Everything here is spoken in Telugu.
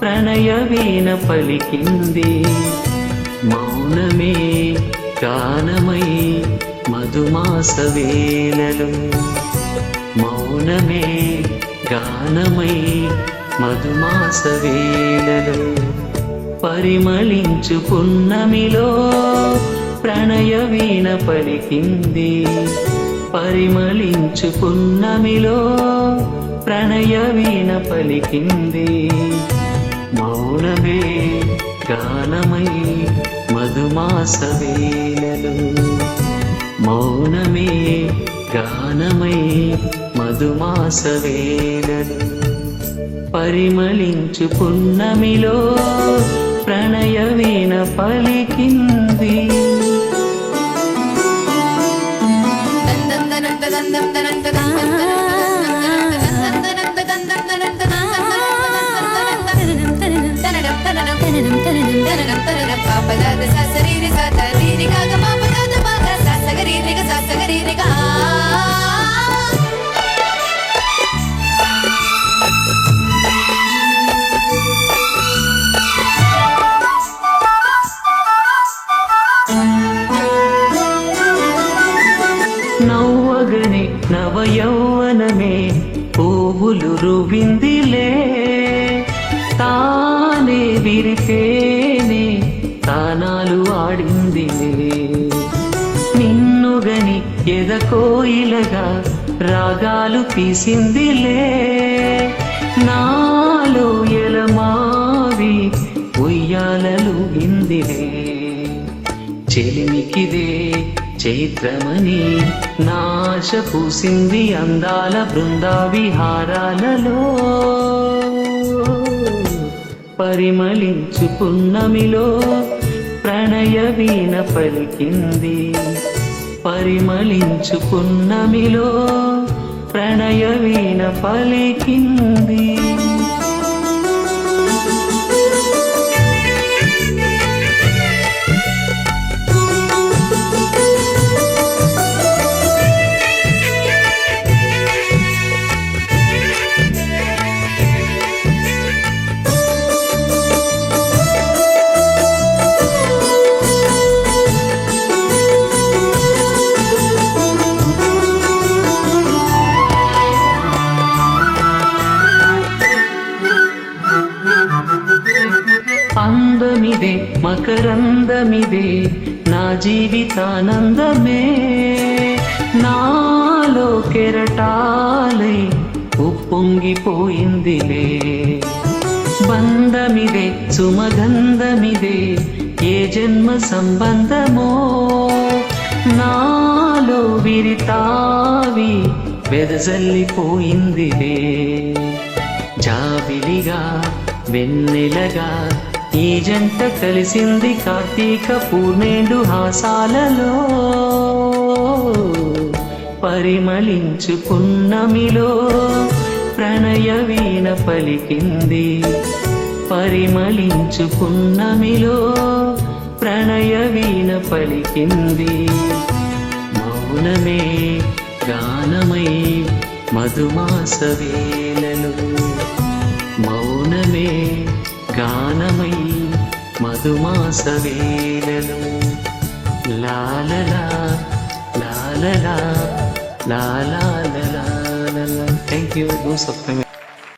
ప్రణయవీణ పలికింది. మౌనమే గానమై మధుమాస వేళలు మౌనమే గానమై మధుమాస వేళలు పరిమళించు పున్నమిలో ప్రణయ వీణ పలికింది. పరిమళించు పున్నమిలో ప్రణయ వీణ పలికింది. మౌనమే గానమై మధుమాస వేళలు మౌనమే గానమై మధుమాస వేళలు పరిమళించు పున్నమిలో ప్రణయవీణ పలికింది. పలికింది నవ్వగని నవ పువ్వులు రువిందిలే. తానే విరిసే కోయిలగా రాగాలు తీసిందిలే నాలో ఎలమావి ఉయ్యాలలు ఇందిలే చెలిమికిదే చైత్రమని నాశ పూసింది అందాల బృందా విహారాలలో పరిమళించు పున్నమిలో ప్రణయ వీణ పలికింది. పరిమళించు పున్నమిలో ప్రణయ పలికింది. అందమిదే మకరందమిదే నా జీవితానందమే. నాలో కెరటాలై ఉప్పొంగిపోయిందిలే. బంధమిదే సుమగంధమిదే ఏ జన్మ సంబంధమో. నాలో విరితావి వెదజల్లిపోయిందిలే. జాబిలిగా వెన్నెలగా ఈ జంట కలిసింది కార్తీక పూర్ణేండు హాసాలలో. పరిమళించు పున్నమిలో ప్రణయ వీణ పలికింది. పరిమళించు పున్నమిలో ప్రణయ వీణ పలికింది. మౌనమే గానమై మధుమాస వేలలు మౌనమే గానమై మధుమాస వేళలు లాలలా లాలలా లాలా థ్యాంక్ యూ డూ సబ్స్క్రైబ్